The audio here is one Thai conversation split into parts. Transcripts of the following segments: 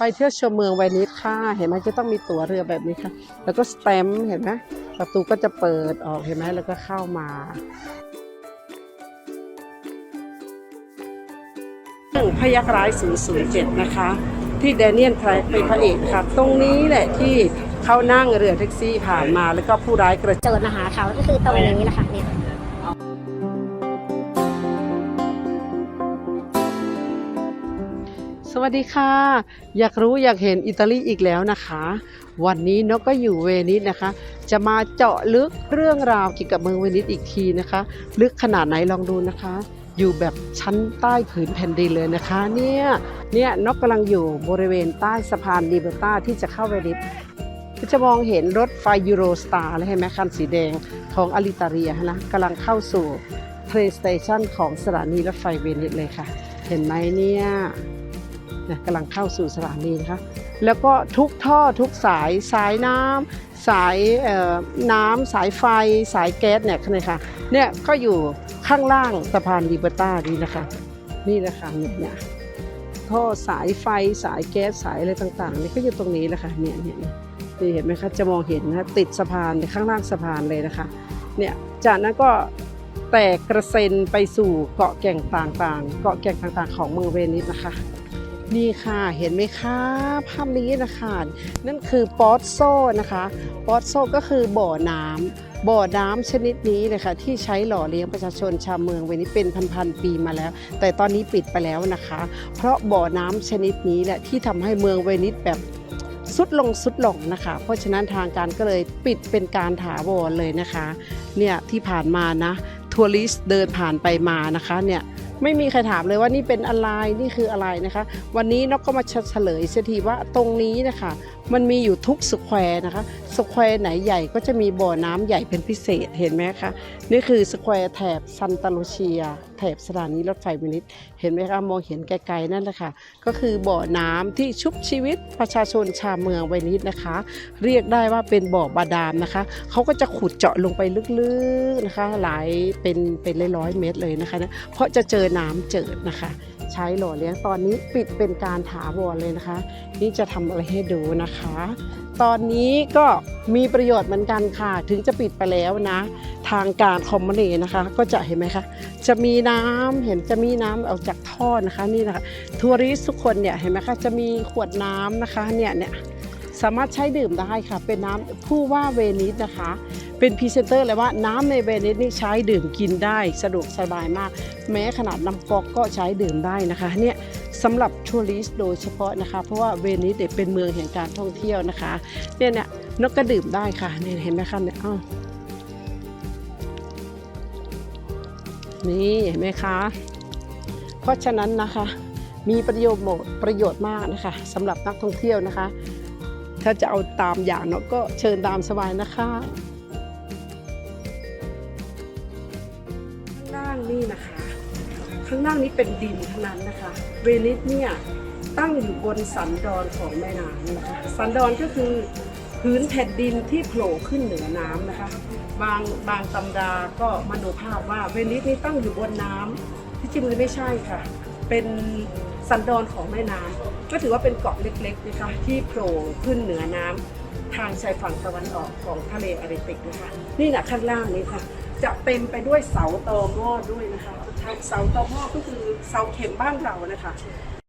ไปเที่ยวชมเมืองไวนิสค่ะ เห็นไหมจะต้องมีตั๋วเรือแบบนี้ค่ะ แล้วก็สแตมป์เห็นไหมประตูก็จะเปิดออกเห็นไหมแล้วก็เข้ามาเรื่องพยักร้าย007 นะคะ ที่แดเนียลไทรเป็นพระเอกค่ะ ตรงนี้แหละที่เขานั่งเรือแท็กซี่ผ่านมาแล้วก็ผู้ร้ายกระโจนมาหาเขาก็คือตรงนี้แหละค่ะเนี่ย วัสดีค่ะ อยากรู้อยากเห็นอิตาลีอีกแล้วนะคะ วันนี้นกก็อยู่เวนิสนะคะ จะมาเจาะลึกเรื่องราวเกี่ยวกับเมืองเวนิสอีกทีนะคะ ลึกขนาดไหนลองดูนะคะ อยู่แบบชั้นใต้ผืนแผ่นดินเลยนะคะ เนี่ยเนี่ยนกกำลังอยู่บริเวณใต้สะพานลิเบอร์ตาที่จะเข้าเวนิสจะมองเห็นรถไฟยูโรสตาร์เลยเห็นไหมคันสีแดงของอลิตาเรียนะกำลังเข้าสู่เทรนสเตชันของสถานีรถไฟเวนิสเลยค่ะ เห็นไหมเนี่ย นะกำลังเข้าสู่สถานีนะคะแล้วก็ทุกท่อทุกสายสายน้ำสายน้ำสายไฟสายแก๊สเนี่ยนี่ยค่ะเนี่ยก็อยู่ข้างล่างสะพานลิเบอร์ต้านี่นะคะนี่แหละคะเนี่ยเนี่ยท่อสายไฟสายแก๊สสายอะไรต่างๆนี่ก็อยู่ตรงนี้แหละค่ะเนี่ยเนี่ยเนี่ยนี่เห็นไหมคะจะมองเห็นนะติดสะพานข้างล่างสะพานเลยนะคะเนี่ยจากนั้นก็แตกกระเซ็นไปสู่เกาะแก่งต่างๆ เกาะแก่งต่างๆ ของเมืองเวนิสนะคะ นี่ค่ะเห็นไหมคะภาพนี้นะคะนั่นคือปอตโซนะคะปอตโซก็คือบ่อน้ำบ่อน้ำชนิดนี้นะคะที่ใช้หล่อเลี้ยงประชาชนชาวเมืองเวนิสเป็นพันๆปีมาแล้ว แต่ตอนนี้ปิดไปแล้วนะคะ เพราะบ่อน้ำชนิดนี้แหละที่ทำให้เมืองเวนิสแบบสุดลงสุดลงนะคะ เพราะฉะนั้นทางการก็เลยปิดเป็นการถาวรเลยนะคะ เนี่ยที่ผ่านมานะทัวริสเดินผ่านไปมานะคะเนี่ย ไม่มีใครถามเลยว่านี่เป็นอะไรนี่คืออะไรนะคะ วันนี้นกก็มาเฉลยเสียทีว่าตรงนี้นะคะ มันมีอยู่ทุกสแควร์นะคะ สแควร์ไหนใหญ่ก็จะมีบ่อน้ำใหญ่เป็นพิเศษเห็นไหมคะ นี่คือสแควร์แถบซันตาลูเชีย แถบสถานีรถไฟเวนิสเห็นไหมคะ มองเห็นไกลๆนั่นแหละค่ะ ก็คือบ่อน้ำที่ชุบชีวิตประชาชนชาวเมืองเวนิสนะคะ เรียกได้ว่าเป็นบ่อบาดาลนะคะ เขาก็จะขุดเจาะลงไปลึกๆนะคะ หลายเป็นเป็นร้อยๆเมตรเลยนะคะนะเพราะจะเจอน้ำเจิดนะคะ ใช้หล่อเลี้ยงตอนนี้ปิดเป็นการถาวรเลยนะคะ นี่จะทำอะไรให้ดูนะคะ ตอนนี้ก็มีประโยชน์เหมือนกันค่ะ ถึงจะปิดไปแล้วนะ ทางการคอมมานีนะคะ ก็จะเห็นไหมคะ จะมีน้ำเห็นจะมีน้ำออกจากท่อนะคะนี่นะคะทัวริสทุกคนเนี่ยเห็นไหมคะจะมีขวดน้ำนะคะเนี่ยเนี่ยสามารถใช้ดื่มได้ค่ะ เป็นน้ำผู้ว่าเวนิสนะคะ เป็นพรีเซนเตอร์เลยว่าน้ำในเวนิสนี่ใช้ดื่มกินได้สะดวกสบายมาก แม้ขนาดน้ำก๊อกก็ใช้ดื่มได้นะคะเนี่ยสำหรับทัวริสโดยเฉพาะนะคะ เพราะว่าเวนิสเป็นเมืองแห่งการท่องเที่ยวนะคะเนี่ยเนี่ยนกก็ดื่มได้ค่ะเนี่ยเห็นไหมคะเนี่ยอ้าวนี่เห็นไหมคะ เพราะฉะนั้นนะคะมีประโยชน์ประโยชน์มากนะคะสำหรับนักท่องเที่ยวนะคะ ถ้าจะเอาตามอย่างเนาะก็เชิญตามสบายนะคะ นี่นะคะ ข้างล่างนี้เป็นดินทั้งนั้นนะคะเวนิสเนี่ยตั้งอยู่บนสันดอนของแม่น้ำนะคะสันดอนก็คือพื้นแผ่นดินที่โผล่ขึ้นเหนือน้ำนะคะ บางบางตำราก็มโนภาพว่าเวนิสนี่ตั้งอยู่บนน้ำที่จริงมันไม่ใช่ค่ะ เป็นสันดอนของแม่น้ำก็ถือว่าเป็นเกาะเล็กๆนะคะที่โผล่ขึ้นเหนือน้ำ ทางชายฝั่งตะวันออกของทะเลอาริติกนะคะนี่นะข้างล่างนี้ค่ะ จะเต็มไปด้วยเสาตอหม้อด้วยนะคะเสาตอหม้อก็คือเสาเข็มบ้านเรานะคะ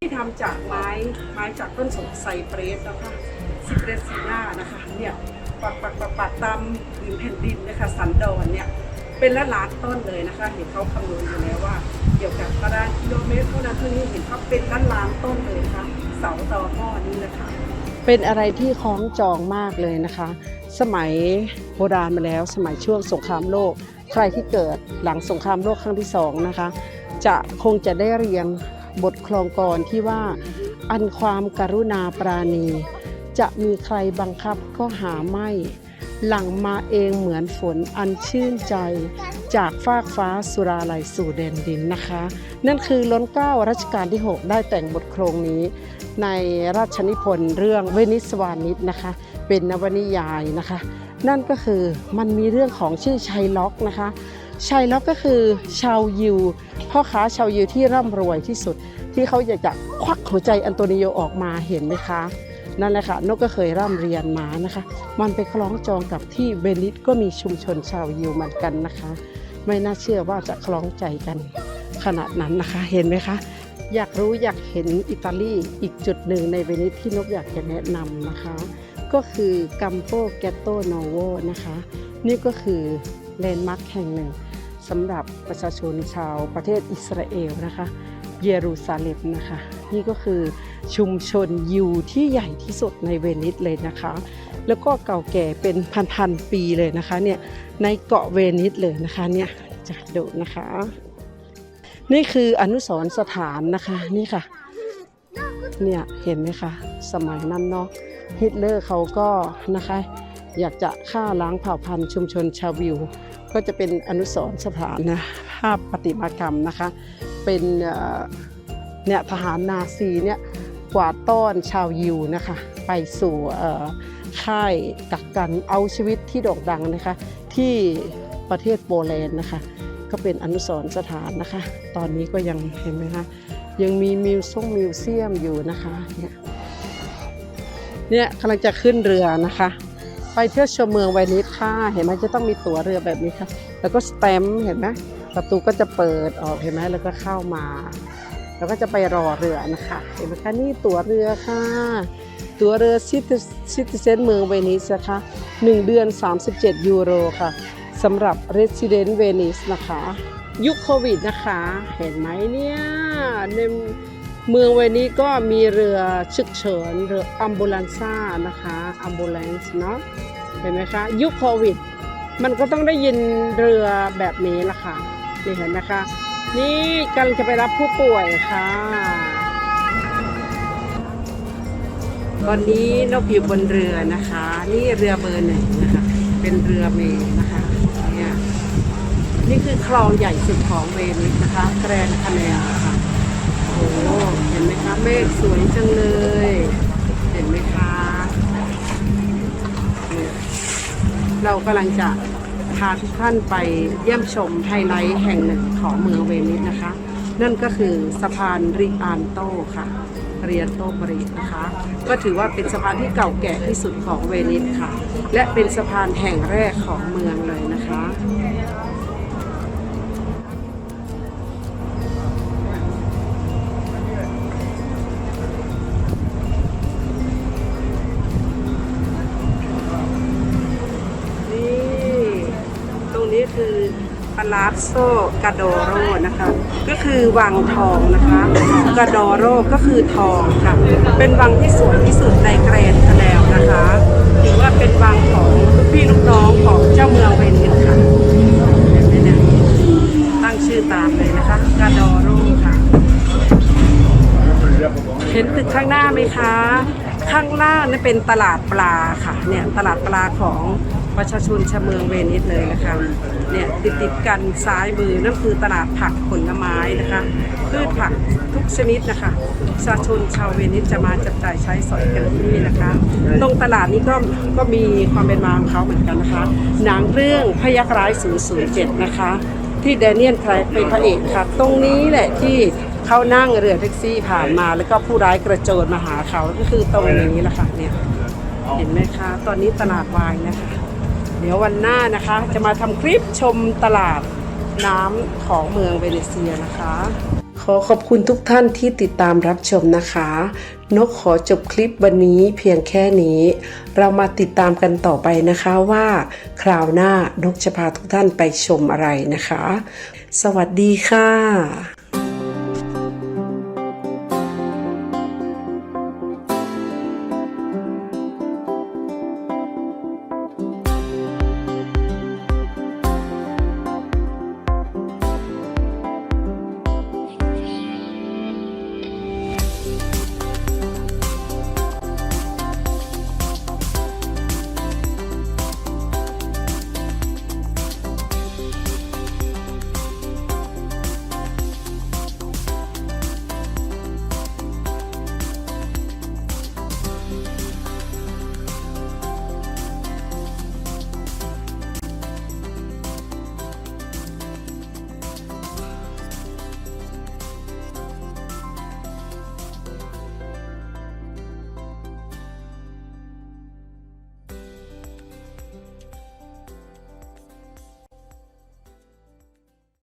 ที่ทำจากไม้ไม้จากต้นสนไซเปรสนะคะซิเปรสซีน่านะคะเนี่ยปักปักปักปักตามผืนแผ่นดินนะคะ สันดอนเนี่ยเป็นละล้านต้นเลยนะคะ เห็นเขาคำนวณอยู่แล้วว่า เกี่ยวกับตารางกิโลเมตรเท่านั้นเท่านี้เห็นเขาเป็นล้านล้านต้นเลยนะคะเสาตอหม้อนี้นะคะ เป็นอะไรที่คล้องจองมากเลยนะคะ สมัยโบราณมาแล้วสมัยช่วงสงครามโลก ใครที่เกิดหลังสงครามโลกครั้งที่สองนะคะ จะคงจะได้เรียนบทคลองกรที่ว่าอันความกรุณาปราณี จะมีใครบังคับก็หาไม่ หลังมาเองเหมือนฝนอันชื่นใจ จากฟากฟ้าสุราลัยสู่แดนดินนะคะ นั่นคือล้นเก้ารัชกาลที่ 6 ได้แต่งบทโครงนี้ ในราชนิพนธ์เรื่องเวนิสวานิชนะคะ เป็นนวนิยายนะคะ นั่นก็คือมันมีเรื่องของชื่อชัยล็อกนะคะชัยล็อกก็คือชาวยิวพ่อค้าชาวยิวที่ร่ำรวยที่สุด ที่เขาอยากจะควักหัวใจอันโตนิโอออกมาเห็นไหมคะนั่นแหละค่ะนกก็เคยร่ำเรียนมานะคะ มันไปคล้องจองกับที่เวนิสก็มีชุมชนชาวยิวเหมือนกันนะคะ ไม่น่าเชื่อว่าจะคล้องใจกันขนาดนั้นนะคะ เห็นไหมคะ อยากรู้อยากเห็นอิตาลีอีกจุดหนึ่งในเวนิสที่นกอยากจะแนะนำนะคะ ก็คือกัมโปแกตโตโนโวนะคะ นี่ก็คือแลนด์มาร์คแห่งหนึ่งสำหรับประชาชนชาวประเทศอิสราเอลนะคะ เยรูซาเล็มนะคะ นี่ก็คือชุมชนยิวที่ใหญ่ที่สุดในเวนิสเลยนะคะ แล้วก็เก่าแก่เป็นพันๆปีเลยนะคะเนี่ยในเกาะเวนิสเลยนะคะเนี่ยจะดูนะคะ นี่คืออนุสรสถานนะคะนี่ค่ะ เนี่ยเห็นไหมคะสมัยนั้นเนาะฮิตเลอร์เขาก็นะคะ อยากจะฆ่าล้างเผ่าพันธุ์ชุมชนชาววิว ก็จะเป็นอนุสรสถานนะภาพประติมากรรมนะคะ เป็นเนี่ยทหารนาซีเนี่ยกวาดต้อนชาวยิวนะคะ ไปสู่ค่ายกักกันเอาชีวิตที่โด่งดังนะคะ ที่ประเทศโปแลนด์นะคะ ก็เป็นอนุสรสถานนะคะ ตอนนี้ก็ยังเห็นไหมคะ ยังมีมิวซ่งมิวเซียมอยู่นะคะเนี่ยเนี่ยกำลังจะขึ้นเรือนะคะ ไปเที่ยวชมเมืองไวนิสค่ะเห็นไหมจะต้องมีตั๋วเรือแบบนี้ค่ะ แล้วก็สแตมเห็นไหมประตูก็จะเปิดออกเห็นไหมแล้วก็เข้ามา แล้วก็จะไปรอเรือนะคะ เห็นไหมคะนี่ตั๋วเรือค่ะ ตั๋วเรือซิติซิติเซนเมืองเวนิสนะคะ1เดือน 37 ยูโรค่ะ สำหรับ Resident Venice นะคะ ยุคโควิดนะคะ เห็นไหมเนี่ยในเมืองเวนิสก็มีเรือฉุกเฉินเรืออัมบูลันซ่านะคะอัมบูเลนส์เนาะเห็นไหมคะ ยุคโควิด มันก็ต้องได้ยินเรือแบบนี้ละค่ะนี่เห็นไหมคะ นี่กำลังจะไปรับผู้ป่วยค่ะวันนี้นกอยู่บนเรือนะคะ นี่เรือเบอร์หนึ่งนะคะ เป็นเรือเมย์นะคะ นี่คือคลองใหญ่สุดของเวนิสนะคะ แกรนด์คาเนลค่ะโอ้เห็นไหมคะเมฆสวยจังเลย เห็นไหมคะเนี่ยเรากำลังจะพาทุกท่านไปเยี่ยมชมไฮไลท์แห่งหนึ่งของเมืองเวนิสนะคะ นั่นก็คือสะพานริอันโตค่ะเรียนโตบรินะคะ ก็ถือว่าเป็นสะพานที่เก่าแก่ที่สุดของเวนิสค่ะ และเป็นสะพานแห่งแรกของเมืองเลยนะคะ ลาโซกาโดโรนะคะ ก็คือวังทองนะคะกาโดโรก็คือทองค่ะ เป็นวังที่สวยที่สุดในแกรนคาแนลนะคะถือว่าเป็นวังของลูกพี่ลูกน้องของเจ้าเมืองเวนิสค่ะเห็นไหมเนี่ยตั้งชื่อตามเลยนะคะกาโดโรค่ะ เห็นตึกข้างหน้าไหมคะ ข้างล่างนี่เป็นตลาดปลาค่ะเนี่ยตลาดปลาของ ประชาชนชาวเมืองเวนิสเลยนะคะเนี่ยติดติดกันซ้ายมือนั่นคือตลาดผักผลไม้นะคะพืชผักทุกชนิดนะคะประชาชนชาวเวนิสจะมาจับจ่ายใช้สอยกันที่นี่นะคะ ตรงตลาดนี้ก็ก็มีความเป็นมาของเขาเหมือนกันนะคะ หนังเรื่องพยักร้าย007 นะคะ ที่แดเนียลไครเป็นพระเอกค่ะ ตรงนี้แหละที่เขานั่งเรือแท็กซี่ผ่านมา แล้วก็ผู้ร้ายกระโจนมาหาเขาก็คือตรงนี้แหละค่ะเนี่ยเห็นไหมคะ ตอนนี้ตลาดวายนะคะ เดี๋ยววันหน้านะคะ จะมาทำคลิปชมตลาดน้ำของเมืองเวเนเซียนะคะ ขอขอบคุณทุกท่านที่ติดตามรับชมนะคะ นกขอจบคลิปวันนี้เพียงแค่นี้ เรามาติดตามกันต่อไปนะคะว่า คราวหน้านกจะพาทุกท่านไปชมอะไรนะคะ สวัสดีค่ะ